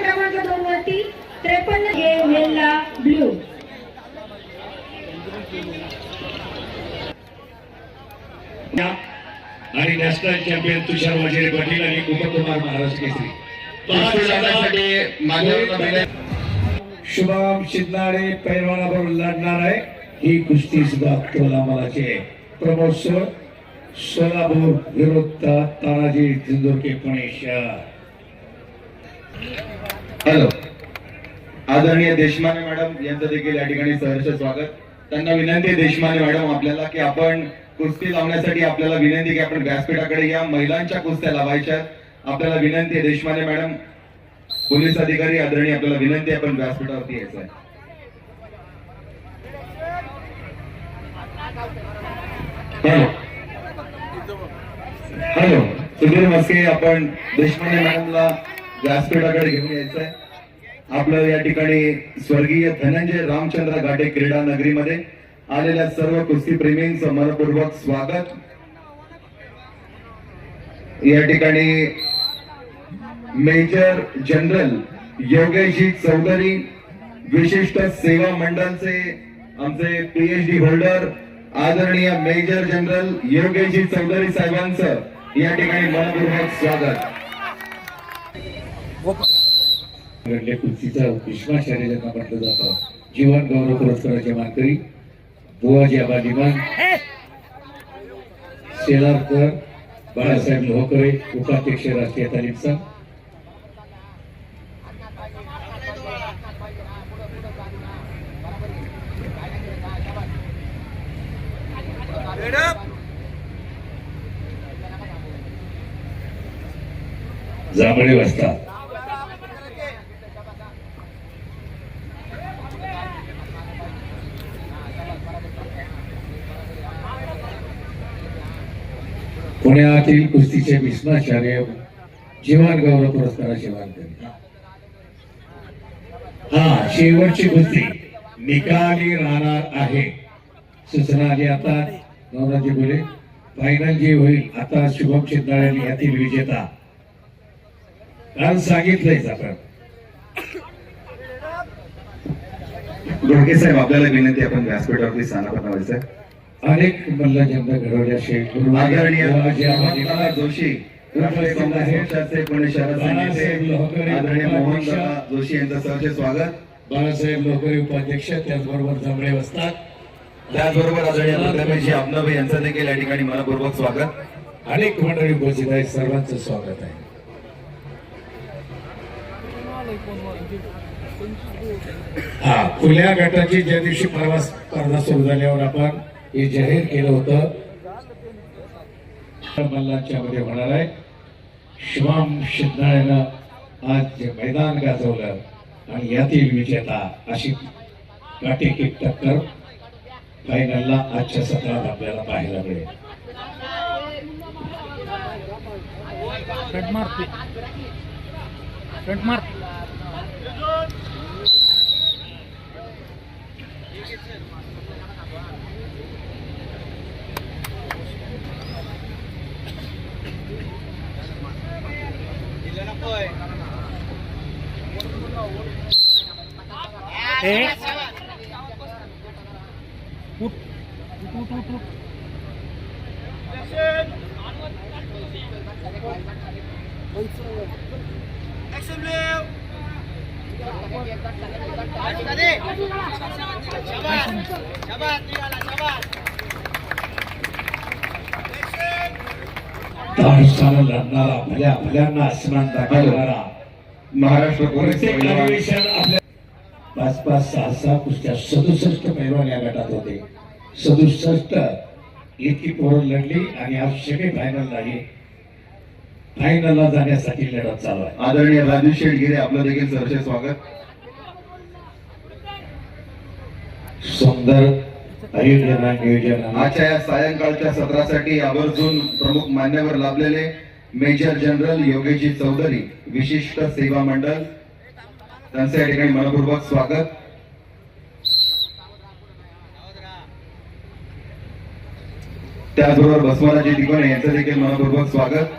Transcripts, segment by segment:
क्रमांक दोन वरती त्रेपन्न हे वेल्ला ब्ल्यू. आणि नॅशनल चॅम्पियन तुषार वजिरे पाटील आणि उपकुमार महाराष्ट्र केसरी. शुभम शिंदाडे पैलवानाबरोबर लढणार आहे. ही कुस्ती सुद्धा तोलामालाची आहे. प्रमोद सर सोलापूर विरुद्ध तानाजी जिंदुरके पुणे शहर. हॅलो. आदरणीय देशमाने मॅडम यांचं देखील या ठिकाणी सहर्ष स्वागत. त्यांना विनंती आहे देशमाने मॅडम आपल्याला की आपण कुस्ती लावण्यासाठी आपल्याला विनंती की आपण व्यासपीठाकडे या महिलांच्या कुस्त्या लावायच्या आपल्याला विनंती आहे देशमाने मॅडम. पोलीस अधिकारी आदरणीय आपल्याला विनंती आहे आपण व्यासपीठावरती यायचं आहे. हॅलो. हॅलो. सुधीर मस्के आपण देशपांडे मॅडमला व्यासपीठाकडे घेऊन यायचंय. आपलं या ठिकाणी स्वर्गीय धनंजय रामचंद्र घाटे क्रीडा नगरीमध्ये आलेल्या सर्व कुस्ती प्रेमींचं मनपूर्वक स्वागत. या ठिकाणी मेजर जनरल योगेशजी चौधरी विशिष्ट सेवा मंडळचे आमचे पीएचडी होल्डर आदरणीय मेजर जनरल योगेशजी चौधरी साहेबांचं या ठिकाणी मनपूर्वक स्वागत. घडले कुस्तीचा विश्वाचार्य ज्यांना म्हटलं जातं. जीवन गौरव पुरस्काराचे मानकरी बुवाजी आबा निमान शेलारकर बाळासाहेब लोहकरे उपाध्यक्ष राष्ट्रीय तालीम संघ. जांभळे वाजतात पुण्यातील कुस्तीचे विष्णाचार्य जीवन गौरव पुरस्काराचे मानकरी हा शेवटची कुस्ती. निकाली राहणार आहे. सूचना आली आता नवराजी बोले फायनल जे होईल आता शुभम शिंदाळे यातील विजेता. कारण सांगितलंयच आपण. गोडके साहेब आपल्याला विनंती आपण व्यासपीठावरती स्थानापन्न व्हायचं आहे. अनेक मल्लजंद घडवल्या जोशी जोशी यांचं सहर्ष स्वागत. बाळासाहेब लोकरे उपाध्यक्ष त्याचबरोबर जांभळे वसतात त्याचबरोबर आदरणीय प्रथमेशजी आपनवे यांचं देखील या ठिकाणी मनपूर्वक स्वागत. अनेक मंडळी उपस्थित आहेत. सर्वांचं स्वागत आहे. हा खुल्या गटाची ज्या दिवशी प्रवास स्पर्धा सुरू झाल्यावर आपण हे जाहीर केलं होतं. मल्लांच्या मध्ये होणार आहे. शिवाम शिंदाळेनं आज जे मैदान गाजवलं आणि यातील विजेता अशी काटेकी टक्कर फायनलला आजच्या सत्रात आपल्याला पाहायला मिळेल. फ्रंट ए उठ. उठ उठ उठ धाडसानं लढणारा भल्या भल्यांना दाखवणारा महाराष्ट्र पोलीस अधिवेशन आपल्या पाच पाच सहा सहा कुस्त्या सदुसष्ट पैलवान या गटात होते. सदुसष्ट इतकी पोरं लढली आणि आज सगळे फायनल झाली. फायनलला जाण्यासाठी लढत चालू आहे. आदरणीय राजू शेटगिरे आपलं देखील सहर्ष स्वागत. सुंदर आयोजन नियोजन. आणि आजच्या या सायंकाळच्या सत्रासाठी आवर्जून प्रमुख मान्यवर लाभलेले मेजर जनरल योगेशजी चौधरी विशिष्ट सेवा मंडळ त्यांचं या ठिकाणी मनपूर्वक स्वागत. त्याचबरोबर बसवराजी दिगोणे यांचं देखील मनपूर्वक स्वागत.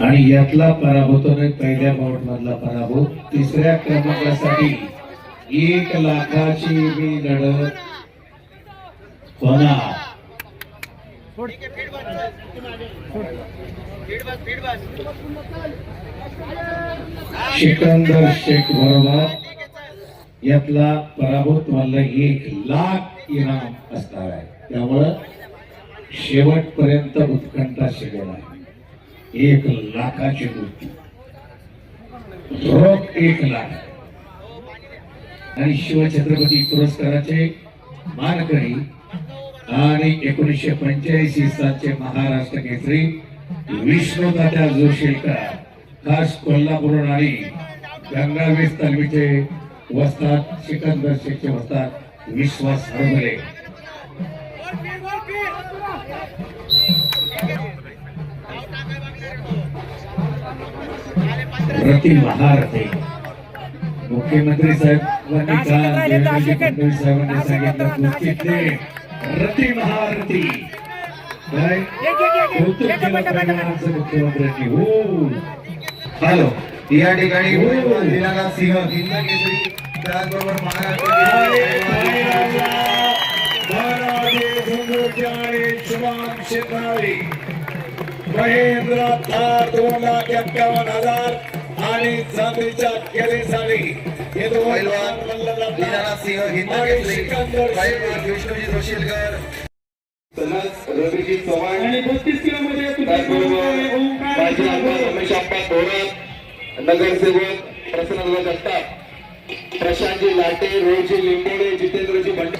आणि यातला पराभूतोने पहिल्या बाउट मधला पराभूत तिसऱ्या क्रमांकासाठी एक लाखाची मी लढत होणार. सिकंदर शेख बरोबर. यातला पराभूत मधला एक लाख इनाम असणार आहे. त्यामुळं शेवटपर्यंत उत्कंठा शिकेल आहे. एक लाखाची मूर्ती. रोख एक लाख. आणि शिवछत्रपती पुरस्काराचे मानकरी आणि एकोणीसशे पंच्याऐंशी सालचे महाराष्ट्र केसरी विष्णू तात्या जोशीलकर खास कोल्हापूर आणि गंगावेस तालमीचे वस्तात सिकंदर शेखचे वस्तात विश्वास रती महारथे मुख्यमंत्री साहेबांनी काल साहेबांनी सांगितलं कुस्तीतले रती महारथी काय कौतुक केलं मुख्यमंत्र्यांनी. हो. हॅलो. या ठिकाणी दिनानाथ सिंह हिंद केसरी त्याचबरोबर महाराष्ट्र महेंद्र थार दोन लाख एक्कावन्न हजार. आणि चांदीच्या केलेसाठी हे दोन सिंह हिंद. विष्णुजी जोशीलकर. रवीजी चव्हाण. आणि बत्तीस रमेश आप्पा थोरात. नगरसेवक प्रसन्न जगताप प्रशांतजी लाटे रोजी लिंबोडे जितेंद्रजी भंडे